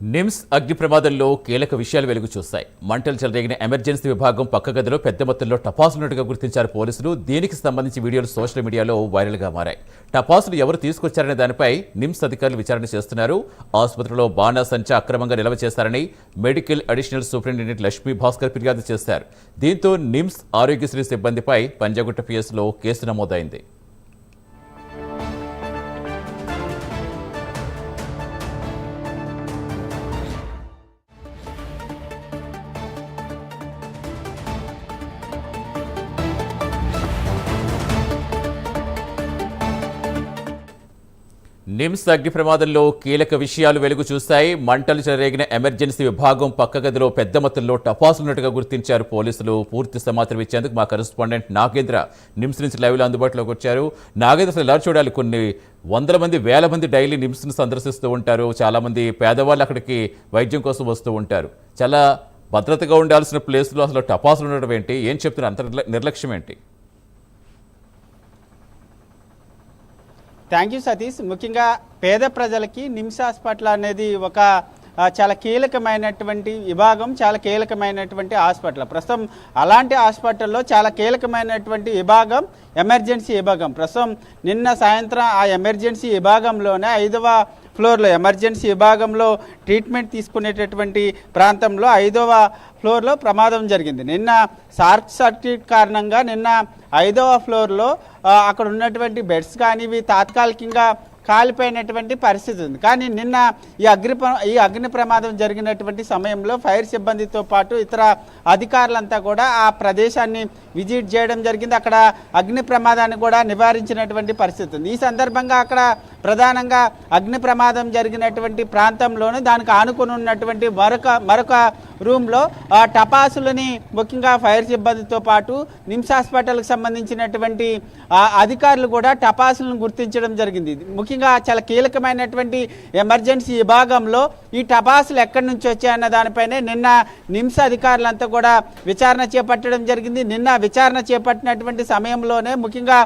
నిమ్స్ అగ్ని ప్రమాదంలో కీలక విషయాలు వెలుగు చూస్తాయి మంటలు చెలరేగిన ఎమర్జెన్సీ విభాగం పక్క గదిలో పెద్ద మొత్తంలో టపాసులున్నట్టుగా గుర్తించారు పోలీసులు. దీనికి సంబంధించి వీడియోలు సోషల్ మీడియాలో వైరల్గా మారాయి. టపాసులు ఎవరు తీసుకొచ్చారనే దానిపై నిమ్స్ అధికారులు విచారణ చేస్తున్నారు. ఆసుపత్రిలో బాణాసంచ అక్రమంగా నిల్వ చేశారని medical additional superintendent Lakshmi Bhaskar ఫిర్యాదు చేశారు. దీంతో నిమ్స్ ఆరోగ్యశ్రీ సిబ్బందిపై పంజాగుట్ట పిఎస్లో కేసు నమోదైంది. నిమ్స్ అగ్ని ప్రమాదంలో కీలక విషయాలు వెలుగు చూస్తాయి. మంటలు చెలరేగిన ఎమర్జెన్సీ విభాగం పక్క గదిలో పెద్ద మొత్తంలో టపాసులున్నట్టుగా గుర్తించారు పోలీసులు. పూర్తి సమాచారం ఇచ్చేందుకు మా కరెస్పాండెంట్ నాగేంద్ర నిమ్స్ నుంచి లైవ్లో అందుబాటులోకి వచ్చారు. నాగేంద్ర అసలు ఎలా చూడాలి? కొన్ని వందల మంది వేల మంది డైలీ నిమ్స్ను సందర్శిస్తూ ఉంటారు. చాలామంది పేదవాళ్ళు అక్కడికి వైద్యం కోసం వస్తూ ఉంటారు. చాలా భద్రతగా ఉండాల్సిన ప్లేస్లో అసలు టపాసులు ఉండడం ఏంటి? ఏం చెప్తున్నారు? అంత నిర్ల- నిర్లక్ష్యం ఏంటి? Thank you Satish. ముఖ్యంగా పేద ప్రజలకి నిమ్స్ హాస్పిటల్ అనేది ఒక చాలా కీలకమైనటువంటి విభాగం చాలా కీలకమైనటువంటి హాస్పిటల్. ప్రస్తుతం అలాంటి హాస్పిటల్లో చాలా కీలకమైనటువంటి విభాగం ఎమర్జెన్సీ విభాగం. ప్రస్తుతం నిన్న సాయంత్రం ఆ ఎమర్జెన్సీ విభాగంలోనే ఐదవ ఫ్లోర్లో ఎమర్జెన్సీ విభాగంలో ట్రీట్మెంట్ తీసుకునేటటువంటి ప్రాంతంలో ఐదవ ఫ్లోర్లో ప్రమాదం జరిగింది. నిన్న షార్ట్ సర్క్యూట్ కారణంగా నిన్న ఐదవ ఫ్లోర్లో అక్కడ ఉన్నటువంటి బెడ్స్ కానీ ఇవి తాత్కాలికంగా కాలిపోయినటువంటి పరిస్థితి ఉంది. కానీ నిన్న ఈ అగ్ని ఈ అగ్ని ప్రమాదం జరిగినటువంటి సమయంలో ఫైర్ సిబ్బందితో పాటు ఇతర అధికారులంతా కూడా ఆ ప్రదేశాన్ని విజిట్ చేయడం జరిగింది. అక్కడ అగ్ని ప్రమాదాన్ని కూడా నివారించినటువంటి పరిస్థితి ఉంది. ఈ సందర్భంగా అక్కడ ప్రధానంగా అగ్ని ప్రమాదం జరిగినటువంటి ప్రాంతంలోనే దానికి ఆనుకుని ఉన్నటువంటి మరొక మరొక రూమ్లో ఆ టపాసులని ముఖ్యంగా ఫైర్ సిబ్బందితో పాటు నిమ్స్ హాస్పిటల్కి సంబంధించినటువంటి అధికారులు కూడా టపాసులను గుర్తించడం జరిగింది. ముఖ్యంగా చాలా కీలకమైనటువంటి ఎమర్జెన్సీ విభాగంలో ఈ టపాసులు ఎక్కడి నుంచి వచ్చాయన్న దానిపైనే నిన్న నిమ్స్ అధికారులంతా కూడా విచారణ చేపట్టడం జరిగింది. నిన్న విచారణ చేపట్టినటువంటి సమయంలోనే ముఖ్యంగా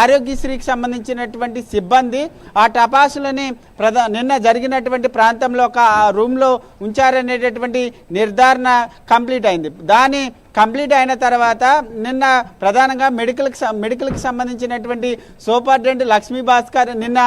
ఆరోగ్యశ్రీకి సంబంధించినటువంటి సిబ్బంది ఆ టపాసులని ప్రధా నిన్న జరిగినటువంటి ప్రాంతంలో ఒక రూమ్లో ఉంచారనేటటువంటి నిర్ధారణ కంప్లీట్ అయింది. దాని కంప్లీట్ అయిన తర్వాత నిన్న ప్రధానంగా మెడికల్కి మెడికల్కి సంబంధించినటువంటి సూపరింటెండెంట్ లక్ష్మీ భాస్కర్ నిన్న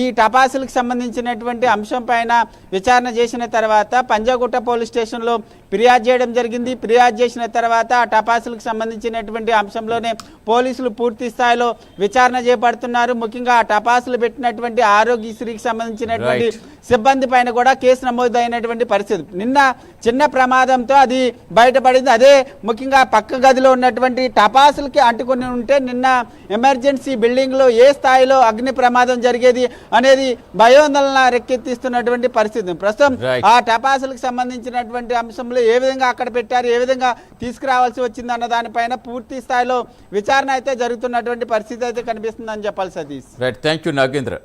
ఈ టపాసులకు సంబంధించినటువంటి అంశం పైన విచారణ చేసిన తర్వాత పంజాగుట్ట పోలీస్ స్టేషన్లో ఫిర్యాదు చేయడం జరిగింది. ఫిర్యాదు చేసిన తర్వాత ఆ టపాసులకు సంబంధించినటువంటి అంశంలోనే పోలీసులు పూర్తి స్థాయిలో విచారణ చేపడుతున్నారు. ముఖ్యంగా ఆ టపాసులు పెట్టినటువంటి ఆరోగ్యశ్రీకి సంబంధించినటువంటి సిబ్బంది పైన కూడా కేసు నమోదైనటువంటి పరిస్థితి. నిన్న చిన్న ప్రమాదంతో అది బయటపడింది. అదే ముఖ్యంగా పక్క గదిలో ఉన్నటువంటి టపాసులకి అంటుకొని ఉంటే నిన్న ఎమర్జెన్సీ బిల్డింగ్లో ఏ స్థాయిలో అగ్ని ప్రమాదం జరిగేది అనేది భయోందోళన రెక్కెత్తిస్తున్నటువంటి పరిస్థితి. ప్రస్తుతం. ఆ టపాసులకు సంబంధించినటువంటి అంశంలో ఏ విధంగా అక్కడ పెట్టారు ఏ విధంగా తీసుకురావాల్సి వచ్చింది అన్న దానిపైన పూర్తి స్థాయిలో విచారణ అయితే జరుగుతున్నటువంటి పరిస్థితి అయితే కనిపిస్తుందని చెప్పాలి Satish. Right thank you Nagendra